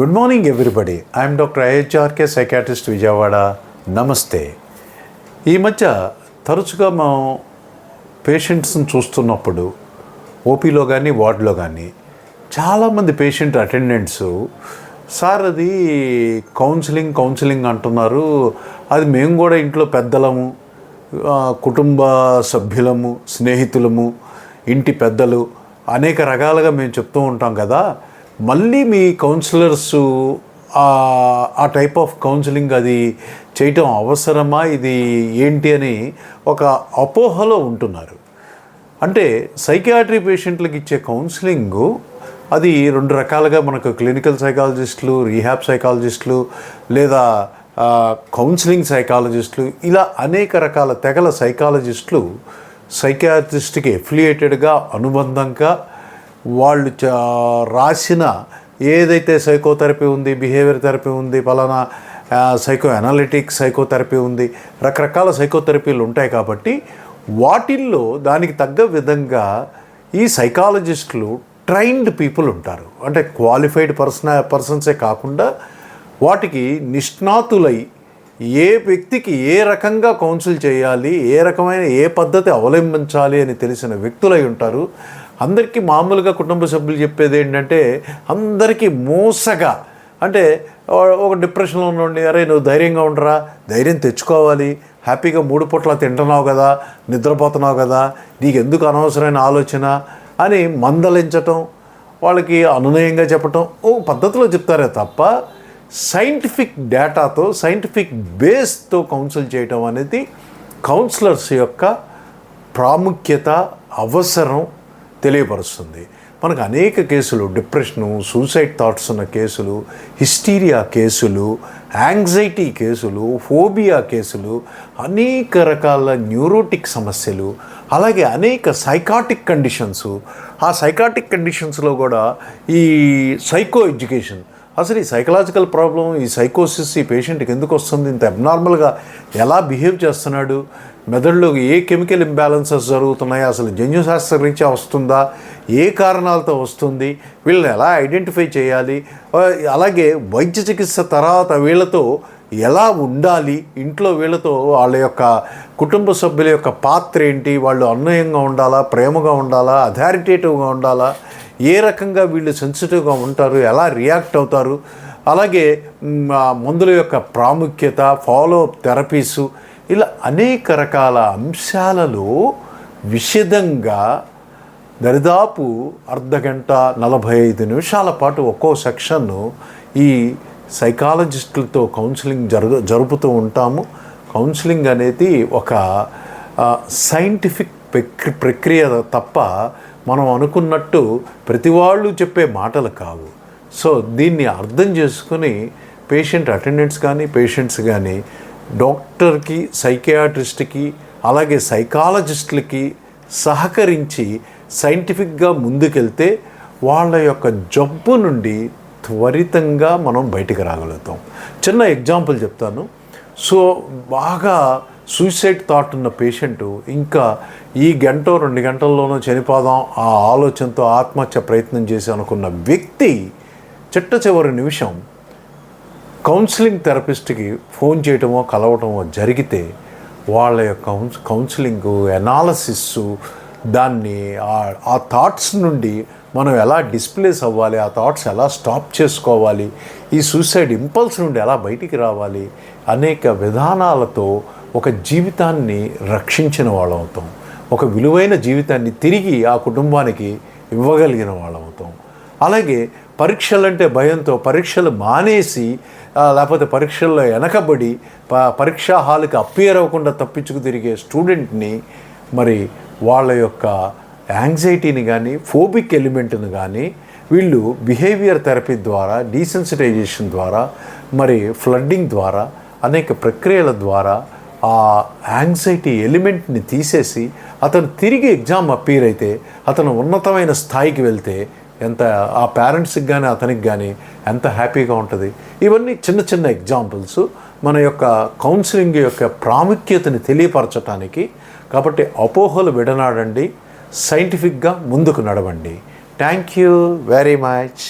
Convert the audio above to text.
Good morning everybody I'm doctor ఐహెచ్ఆర్కే psychiatrist Vijayawada నమస్తే ఈ మధ్య తరచుగా మనం పేషెంట్స్ని చూస్తున్నప్పుడు ఓపీలో కానీ వార్డులో కానీ చాలామంది పేషెంట్ అటెండెంట్స్ సార్ అది కౌన్సిలింగ్ కౌన్సిలింగ్ అంటున్నారు. అది మేము కూడా ఇంట్లో పెద్దలము కుటుంబ సభ్యులము స్నేహితులము ఇంటి పెద్దలు అనేక రకాలుగా మేము చెప్తూ ఉంటాం కదా. మళ్ళీ మీ కౌన్సిలర్స్ ఆ టైప్ ఆఫ్ కౌన్సిలింగ్ అది చేయటం అవసరమా? ఇది ఏంటి అని ఒక అపోహలో ఉంటున్నారు. అంటే సైకియాట్రీ పేషెంట్లకు ఇచ్చే కౌన్సిలింగ్ అది రెండు రకాలుగా మనకు క్లినికల్ సైకాలజిస్టులు రీహాబ్ సైకాలజిస్టులు లేదా కౌన్సిలింగ్ సైకాలజిస్టులు ఇలా అనేక రకాల తెగల సైకాలజిస్టులు సైకియాట్రిస్ట్కి ఎఫిలియేటెడ్గా అనుబంధంగా వాళ్ళు రాసిన ఏదైతే సైకోథెరపీ ఉంది బిహేవియర్ థెరపీ ఉంది ఫలానా సైకో అనాలిటిక్స్ సైకోథెరపీ ఉంది రకరకాల సైకోథెరపీలు ఉంటాయి కాబట్టి వాటిల్లో దానికి తగ్గ విధంగా ఈ సైకాలజిస్టులు ట్రైన్డ్ పీపుల్ ఉంటారు. అంటే క్వాలిఫైడ్ పర్సన్ పర్సన్సే కాకుండా వాటికి నిష్ణాతులై ఏ వ్యక్తికి ఏ రకంగా కౌన్సిల్ చేయాలి ఏ రకమైన ఏ పద్ధతి అవలంబించాలి అని తెలిసిన వ్యక్తులై ఉంటారు. అందరికీ మామూలుగా కుటుంబ సభ్యులు చెప్పేది ఏంటంటే అందరికీ మోసగా అంటే ఒక డిప్రెషన్లో ఉండండి అరే నువ్వు ధైర్యంగా ఉండరా ధైర్యం తెచ్చుకోవాలి హ్యాపీగా మూడు పూట్ల తింటున్నావు కదా నిద్రపోతున్నావు కదా నీకు ఎందుకు అనవసరమైన ఆలోచన అని మందలించటం వాళ్ళకి అనునయంగా చెప్పటం ఓ పద్ధతిలో చెప్తారే తప్ప సైంటిఫిక్ డేటాతో సైంటిఫిక్ బేస్తో కౌన్సిల్ చేయటం అనేది కౌన్సిలర్స్ యొక్క ప్రాముఖ్యత అవసరం తెలియపరుస్తుంది. మనకు అనేక కేసులు డిప్రెషను సూసైడ్ థాట్స్ ఉన్న కేసులు హిస్టీరియా కేసులు యాంగ్జైటీ కేసులు ఫోబియా కేసులు అనేక రకాల న్యూరోటిక్ సమస్యలు అలాగే అనేక సైకాటిక్ కండిషన్స్. ఆ సైకాటిక్ కండిషన్స్లో కూడా ఈ సైకో ఎడ్యుకేషన్. అసలు ఈ సైకలాజికల్ ప్రాబ్లం ఈ సైకోసిస్ ఈ పేషెంట్కి ఎందుకు వస్తుంది? ఇంత అబ్నార్మల్గా ఎలా బిహేవ్ చేస్తున్నాడు? మెదడులో ఏ కెమికల్ ఇంబ్యాలెన్సెస్ జరుగుతున్నాయి? అసలు జన్యుశాస్త్ర రీత్యా వస్తుందా? ఏ కారణాలతో వస్తుంది? వీళ్ళని ఎలా ఐడెంటిఫై చేయాలి? అలాగే వైద్య చికిత్స తర్వాత వీళ్ళతో ఎలా ఉండాలి? ఇంట్లో వీళ్ళతో వాళ్ళ యొక్క కుటుంబ సభ్యుల యొక్క పాత్ర ఏంటి? వాళ్ళు అన్వయంగా ఉండాలా? ప్రేమగా ఉండాలా? అథారిటేటివ్గా ఉండాలా? ఏ రకంగా వీళ్ళు సెన్సిటివ్గా ఉంటారు? ఎలా రియాక్ట్ అవుతారు? అలాగే మందుల యొక్క ప్రాముఖ్యత ఫాలో అప్ థెరపీసు ఇలా అనేక రకాల అంశాలలో విషదంగా దరిదాపు అర్ధ గంట నలభై ఐదు నిమిషాల పాటు ఒక్కో సెక్షన్ను ఈ సైకాలజిస్టులతో కౌన్సిలింగ్ జరుగు జరుపుతూ ఉంటాము. కౌన్సిలింగ్ అనేది ఒక సైంటిఫిక్ ప్రక్రియ తప్ప మనం అనుకున్నట్టు ప్రతి వాళ్ళు చెప్పే మాటలు కావు. సో దీన్ని అర్థం చేసుకుని పేషెంట్ అటెండెంట్స్ కానీ పేషెంట్స్ కానీ డాక్టర్కి సైకియాట్రిస్ట్కి అలాగే సైకాలజిస్టులకి సహకరించి సైంటిఫిక్గా ముందుకెళ్తే వాళ్ళ యొక్క జబ్బు నుండి త్వరితంగా మనం బయటికి రాగలుగుతాం. చిన్న ఎగ్జాంపుల్ చెప్తాను. సో బాగా సూసైడ్ థాట్ ఉన్న పేషెంట్ ఇంకా ఈ గంట రెండు గంటల్లోనూ చనిపోదాం ఆ ఆలోచనతో ఆత్మహత్య ప్రయత్నం చేసి అనుకున్న వ్యక్తి చిట్ట చివరి నిమిషం కౌన్సిలింగ్ థెరపిస్ట్కి ఫోన్ చేయటమో కలవటమో జరిగితే వాళ్ళ యొక్క కౌన్సిలింగ్ ఎనాలసిస్ దాన్ని ఆ- ఆ థాట్స్ నుండి మనం ఎలా డిస్ప్లేస్ అవ్వాలి ఆ థాట్స్ ఎలా స్టాప్ చేసుకోవాలి ఈ సూసైడ్ ఇంపల్స్ నుండి ఎలా బయటికి రావాలి అనేక విధానాలతో ఒక జీవితాన్ని రక్షించిన వాళ్ళం అవుతాం. ఒక విలువైన జీవితాన్ని తిరిగి ఆ కుటుంబానికి ఇవ్వగలిగిన వాళ్ళం అవుతాం. అలాగే పరీక్షలంటే భయంతో పరీక్షలు మానేసి లేకపోతే పరీక్షల్లో వెనకబడి ప పరీక్షా హాల్కి అప్పేర్ అవ్వకుండా తప్పించుకు తిరిగే స్టూడెంట్ని మరి వాళ్ళ యొక్క యాంగ్జైటీని కానీ ఫోబిక్ ఎలిమెంట్ని కానీ వీళ్ళు బిహేవియర్ థెరపీ ద్వారా డీసెన్సిటైజేషన్ ద్వారా మరి ఫ్లడ్డింగ్ ద్వారా అనేక ప్రక్రియల ద్వారా ఆ యాంగ్జైటీ ఎలిమెంట్ని తీసేసి అతను తిరిగి ఎగ్జామ్ అప్పీర్ అయితే అతను ఉన్నతమైన స్థాయికి వెళ్తే ఎంత ఆ పేరెంట్స్కి కానీ అతనికి కానీ ఎంత హ్యాపీగా ఉంటుంది. ఇవన్నీ చిన్న చిన్న ఎగ్జాంపుల్స్ మన యొక్క కౌన్సిలింగ్ యొక్క ప్రాముఖ్యతని తెలియపరచటానికి కాబట్టి అపోహలు విడనాడండి. సైంటిఫిక్గా ముందుకు నడవండి. Thank you very much